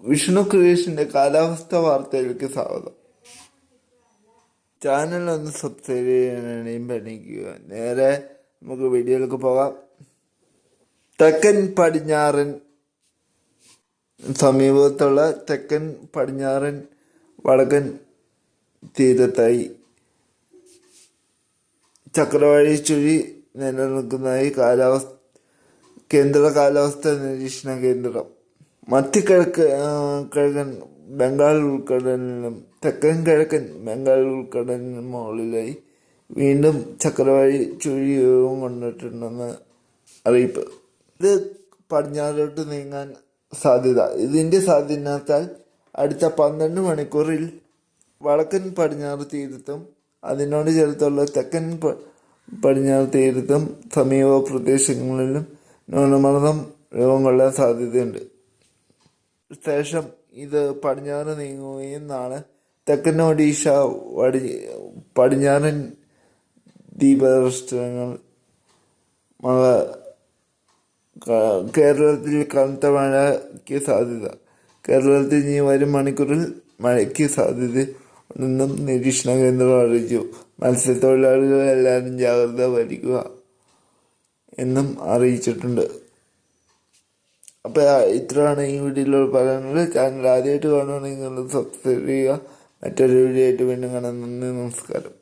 വിഷ്ണു ക്രിയേഷന്റെ കാലാവസ്ഥ വാർത്തയിലേക്ക് സ്വാഗതം. ചാനൽ ഒന്ന് സബ്സ്ക്രൈബ് ചെയ്യാനാണെങ്കിൽ പരിഗണിക്കുക. നേരെ നമുക്ക് വീഡിയോയിലേക്ക് പോകാം. തെക്കൻ പടിഞ്ഞാറൻ സമീപത്തുള്ള തെക്കൻ പടിഞ്ഞാറൻ വടക്കൻ തീരത്തായി ചക്രവാഴി ചുഴി നിലനിൽക്കുന്നതായി കാലാവസ്ഥ കേന്ദ്ര കാലാവസ്ഥ നിരീക്ഷണ കേന്ദ്രം. മധ്യകിഴക്ക് കിഴക്ക് കിഴക്കൻ ബംഗാൾ ഉൾക്കടലിനും തെക്കൻ കിഴക്കൻ ബംഗാൾ ഉൾക്കടലിനും മുകളിലായി വീണ്ടും ചക്രവാഴി ചുഴിയോഗം കൊണ്ടിട്ടുണ്ടെന്ന് അറിയിപ്പ്. ഇത് പടിഞ്ഞാറോട്ട് നീങ്ങാൻ സാധ്യത. ഇതിന്റെ സ്വാധീനത്താൽ അടുത്ത പന്ത്രണ്ട് മണിക്കൂറിൽ വടക്കൻ പടിഞ്ഞാറ് തീരത്തും അതിനോട് ചേർത്തുള്ള തെക്കൻ പടിഞ്ഞാറ് തീരത്തും സമീപ പ്രദേശങ്ങളിലും ന്യൂനമർദ്ദം രൂപം കൊള്ളാൻ സാധ്യതയുണ്ട്. ശേഷം ഇത് പടിഞ്ഞാറ് നീങ്ങുകയും നാളെ തെക്കൻ ഒഡീഷ വടി പടിഞ്ഞാറൻ ദ്വീപരാഷ്ട്രങ്ങൾ മഴ കേരളത്തിൽ കനത്ത മഴയ്ക്ക് സാധ്യത. കേരളത്തിൽ ഇനി വരും മണിക്കൂറിൽ മഴയ്ക്ക് സാധ്യത ഉണ്ടെന്നും നിരീക്ഷണ കേന്ദ്രം അറിയിച്ചു. മത്സ്യത്തൊഴിലാളികൾ എല്ലാവരും ജാഗ്രത പാലിക്കുക എന്നും അറിയിച്ചിട്ടുണ്ട്. അപ്പോൾ ഇത്രയാണ് ഈ വീഡിയോയിൽ പറയുന്നത് ചാനൽ ആദ്യമായിട്ട് കാണുകയാണെങ്കിൽ സബ്സ്ക്രൈബ് ചെയ്യുക. മറ്റൊരു വീഡിയോ ആയിട്ട് വീണ്ടും കാണാൻ നന്ദി നമസ്കാരം.